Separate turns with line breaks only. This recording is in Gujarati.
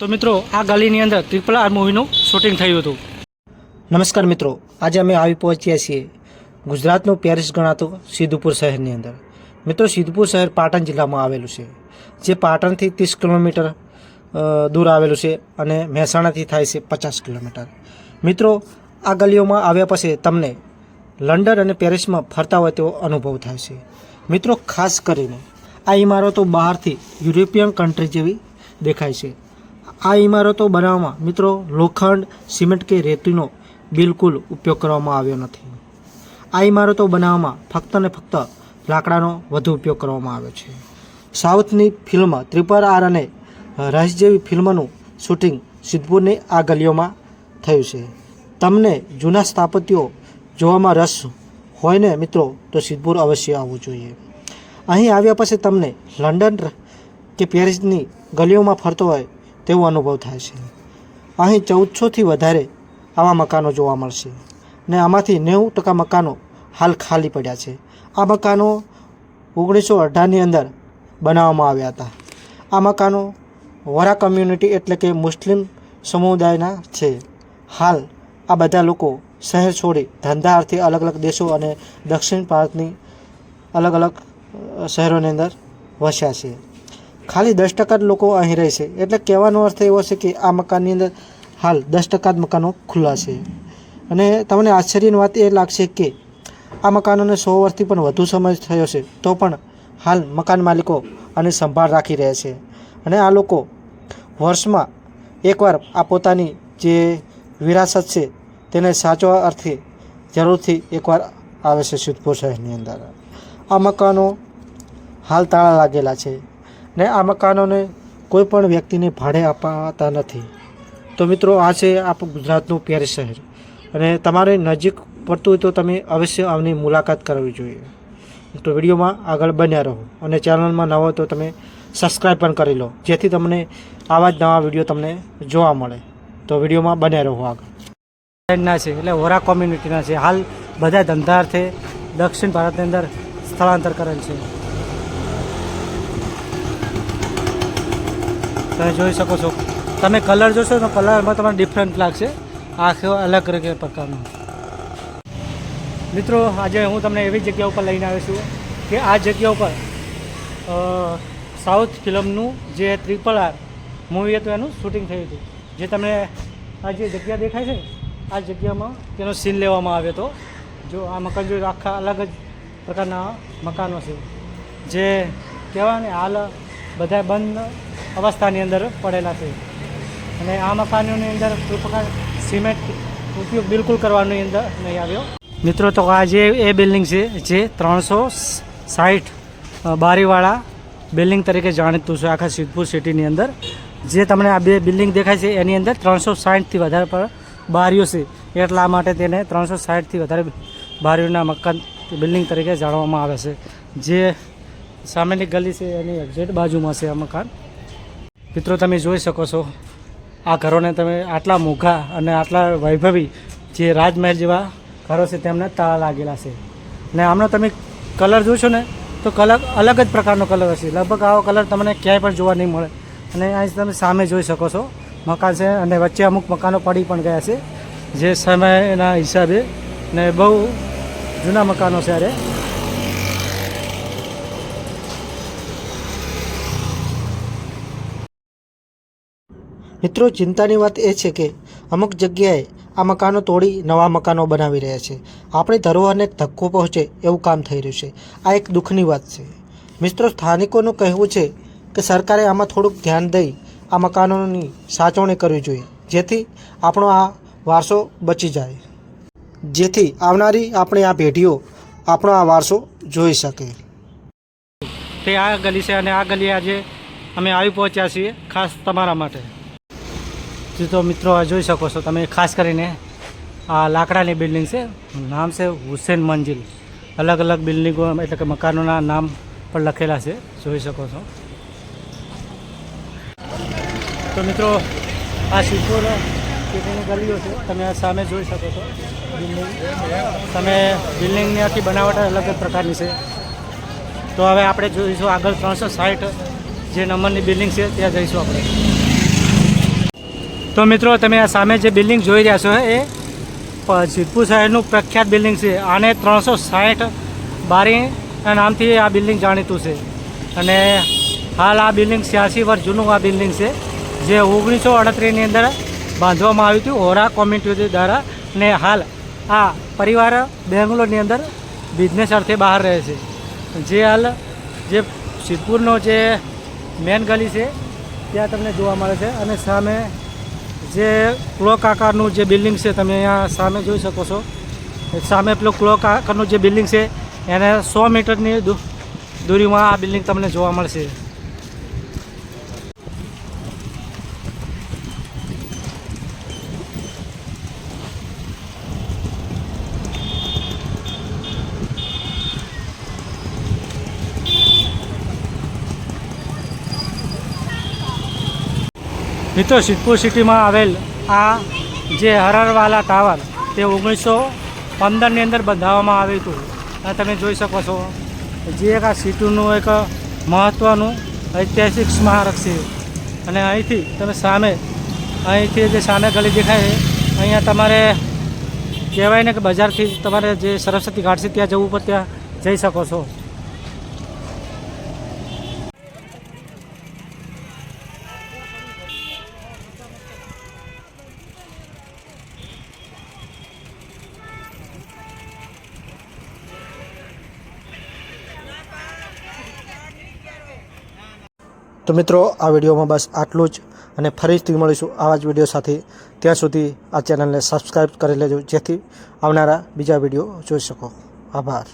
તો મિત્રો, આ ગલીની અંદર ટ્રિપલ આર મૂવીનું શૂટિંગ થયું હતું. નમસ્કાર મિત્રો, આજે અમે આવી પહોંચ્યા છીએ ગુજરાતનું પેરિસ ગણાતું સિદ્ધપુર શહેરની અંદર. મિત્રો, સિદ્ધપુર શહેર પાટણ જિલ્લામાં આવેલું છે. જે પાટણથી ત્રીસ કિલોમીટર દૂર આવેલું છે અને મહેસાણાથી થાય છે પચાસ કિલોમીટર. મિત્રો, આ ગલીઓમાં આવ્યા પછી તમને લંડન અને પેરિસમાં ફરતા હોય તેવો અનુભવ થાય છે. મિત્રો, ખાસ કરીને આ ઇમારતો બહારથી યુરોપિયન કન્ટ્રી જેવી દેખાય છે. આ ઇમારતો બનાવવામાં મિત્રો લોખંડ, સિમેન્ટ કે રેતીનો બિલકુલ ઉપયોગ કરવામાં આવ્યો નથી. આ ઇમારતો બનાવવામાં ફક્ત ને ફક્ત લાકડાનો વધુ ઉપયોગ કરવામાં આવ્યો છે. સાઉથની ફિલ્મ ત્રિપર આર અને રહીશ જેવી ફિલ્મનું શૂટિંગ સિદ્ધપુરની આ ગલીઓમાં થયું છે. તમને જૂના સ્થાપત્યો જોવામાં રસ હોય ને મિત્રો, તો સિદ્ધપુર અવશ્ય આવવું જોઈએ. અહીં આવ્યા પછી તમને લંડન કે પેરિસની ગલીઓમાં ફરતો હોય તેવો અનુભવ થાય છે. અહીં ચૌદસોથી વધારે આવા મકાનો જોવા મળશે ને આમાંથી નેવું ટકા મકાનો હાલ ખાલી પડ્યા છે. આ મકાનો ઓગણીસો અઢારની અંદર બનાવવામાં આવ્યા હતા. આ મકાનો વરા કમ્યુનિટી એટલે કે મુસ્લિમ સમુદાયના છે. હાલ આ બધા લોકો શહેર છોડી ધંધા અર્થે અલગ અલગ દેશો અને દક્ષિણ ભારતની અલગ અલગ શહેરોની અંદર વસ્યા છે. ખાલી દસ ટકા જ લોકો અહીં રહે છે. એટલે કહેવાનો અર્થ એવો છે કે આ મકાનની અંદર હાલ દસ ટકા જ મકાનો ખુલ્લા છે. અને તમને આશ્ચર્યની વાત એ લાગશે કે આ મકાનોને સો વર્ષથી પણ વધુ સમય થયો છે, તો પણ હાલ મકાન માલિકો આની સંભાળ રાખી રહ્યા છે. અને આ લોકો વર્ષમાં એકવાર આ પોતાની જે વિરાસત છે તેને સાચવા અર્થે જરૂરથી એકવાર આવે છે સિદ્ધપુર શહેરની અંદર. આ મકાનો હાલ તાળા લાગેલા છે. ને આ મકાનોને કોઈ પણ વ્યક્તિને ભાડે અપાતા નથી. તો મિત્રો, આ છે આપણું ગુજરાતનું પેરિસ શહેર. અને તમારે નજીક પડતું હોય તો તમે અવશ્ય આવની મુલાકાત કરવી જોઈએ. તો વિડીયોમાં આગળ બન્યા રહો અને ચેનલમાં નવો તો તમે સબસ્ક્રાઈબ પણ કરી લો, જેથી તમને આવા જ નવા વીડિયો તમને જોવા મળે. તો વિડીયોમાં બન્યા રહો આગળ. ના છે, એટલે વોરા કોમ્યુનિટીના છે. હાલ બધા ધંધાર્થે દક્ષિણ ભારતની અંદર સ્થળાંતર કરેલ છે. તમે જોઈ શકો છો. તમે કલર જોશો તો કલરમાં તમને ડિફરન્ટ લાગશે. આખો અલગ પ્રકારનો. મિત્રો, આજે હું તમને એવી જગ્યા ઉપર લઈને આવ્યો છું કે આ જગ્યા ઉપર સાઉથ ફિલ્મનું જે ત્રિપલ આર મૂવી હતું, એનું શૂટિંગ થયું હતું. જે તમને આ જે જગ્યા દેખાય છે, આ જગ્યામાં તેનો સીન લેવામાં આવ્યો હતો. જો આ મકાન જો આખા અલગ જ પ્રકારના મકાનો છે. જે કહેવાય ને, હાલ બધા બંધ અવસ્થાની અંદર પડેલા છે. અને આ મકાનોની અંદર કોઈ સિમેન્ટ ઉપયોગ બિલકુલ કરવાની અંદર નહીં આવ્યો. મિત્રો, તો આ જે એ બિલ્ડિંગ છે, જે ત્રણસો સાઠ બારીવાળા બિલ્ડિંગ તરીકે જાણીતું છે આખા સિદ્ધપુર સિટીની અંદર. જે તમને આ બે બિલ્ડિંગ દેખાય છે, એની અંદર ત્રણસો સાઠથી વધારે પર બારીઓ છે. એટલા માટે તેને ત્રણસો સાઠથી વધારે બારીઓના મકાન બિલ્ડિંગ તરીકે જાણવામાં આવે છે. જે સામેની ગલી છે, એની એક્ઝેક્ટ બાજુમાં છે આ મકાન. મિત્રો, તમે જોઈ શકો છો, આ ઘરોને તમે આટલા મોઘા અને આટલા વૈભવી જે રાજમહેલ જેવા ઘરો છે, તેમને તાળા લાગેલા છે. ને આમનો તમે કલર જોશો ને, તો કલર અલગ જ પ્રકારનો કલર હશે. લગભગ આવો કલર તમને ક્યાંય પણ જોવા નહીં મળે. અને અહીં તમે સામે જોઈ શકો છો, મકાન છે અને વચ્ચે અમુક મકાનો પડી પણ ગયા છે. જે સમયના હિસાબે ને બહુ જૂના મકાનો છે અરે મિત્રો, ચિંતાની વાત એ છે કે અમુક જગ્યાએ આ મકાનો તોડી નવા મકાનો બનાવી રહ્યા છે. આપણી ધરોહરને ધક્કો પહોંચે એવું કામ થઈ રહ્યું છે. આ એક દુઃખની વાત છે. મિત્રો, સ્થાનિકોનું કહેવું છે કે સરકારે આમાં થોડુંક ધ્યાન દઈ આ મકાનોની સાચવણી કરવી જોઈએ, જેથી આપણો આ વારસો બચી જાય. જેથી આવનારી આપણી આ પેઢીઓ આપણો આ વારસો જોઈ શકે. તે આ ગલી છે અને આ ગલી આજે અમે આવી પહોંચ્યા છીએ, ખાસ તમારા માટે. તો મિત્રો આ જોઈ શકો છો. તમે ખાસ કરીને આ લાકડાની બિલ્ડિંગ છે. નામ છે હુસેન મંજિલ. અલગ અલગ બિલ્ડિંગો એટલે કે મકાનોના નામ પણ લખેલા છે. જોઈ શકો છો. તો મિત્રો, આ શીખોનો સિટીની ગલીઓ છે. તમે આ સામે જોઈ શકો છો. બિલ્ડિંગ તમે બિલ્ડિંગની આખી બનાવટ અલગ જ પ્રકારની છે. તો હવે આપણે જોઈશું આગળ ત્રણસો સાઠ જે નંબરની બિલ્ડિંગ છે, ત્યાં જઈશું આપણે.
તો મિત્રો, તમે આ સામે જે બિલ્ડિંગ જોઈ રહ્યા છો, એ સિદ્ધપુર શહેરનું પ્રખ્યાત બિલ્ડિંગ છે. આને ત્રણસો સાઠ બારીના નામથી આ બિલ્ડિંગ જાણીતું છે. અને હાલ આ બિલ્ડિંગ છ્યાસી વર્ષ જૂનું આ બિલ્ડિંગ છે, જે ઓગણીસો અડત્રીસની અંદર બાંધવામાં આવ્યું હતું ઓરા કોમ્યુનિટી દ્વારા. ને હાલ આ પરિવાર બેંગ્લોરની અંદર બિઝનેસ અર્થે બહાર રહે છે. જે હાલ જે સિદ્ધપુરનો જે મેન ગલી છે, ત્યાં તમને જોવા મળે છે. અને સામે જે ક્લોક આકારનું જે બિલ્ડિંગ છે, તમે અહીંયા સામે જોઈ શકો છો. સામે પેલું ક્લોક આકારનું જે બિલ્ડિંગ છે, એને સો મીટરની દૂરીમાં આ બિલ્ડિંગ તમને જોવા મળશે. મિત્રો સિદ્ધપુર સિટીમાં આવેલ આ જે હરરવાલા ટાવર, તે ઓગણીસો પંદરની અંદર બંધાવવામાં આવ્યું હતું. અને તમે જોઈ શકો છો. જે એક આ સિટીનું એક મહત્ત્વનું ઐતિહાસિક સ્મારક છે. અને અહીંથી તમે સામે, અહીંથી જે સામે ગલી દેખાય છે, અહીંયા તમારે કહેવાય ને કે બજારથી તમારે જે સરસ્વતી ઘાટ છે, ત્યાં જવું પડે, ત્યાં જઈ શકો છો.
તો મિત્રો, આ વિડીયોમાં બસ આટલું જ અને ફરીથી મળીશું આવા જ વીડિયો સાથે. ત્યાં સુધી આ ચેનલને સબસ્ક્રાઈબ કરી લેજો, જેથી આવનારા બીજા વીડિયો જોઈ શકો. આભાર.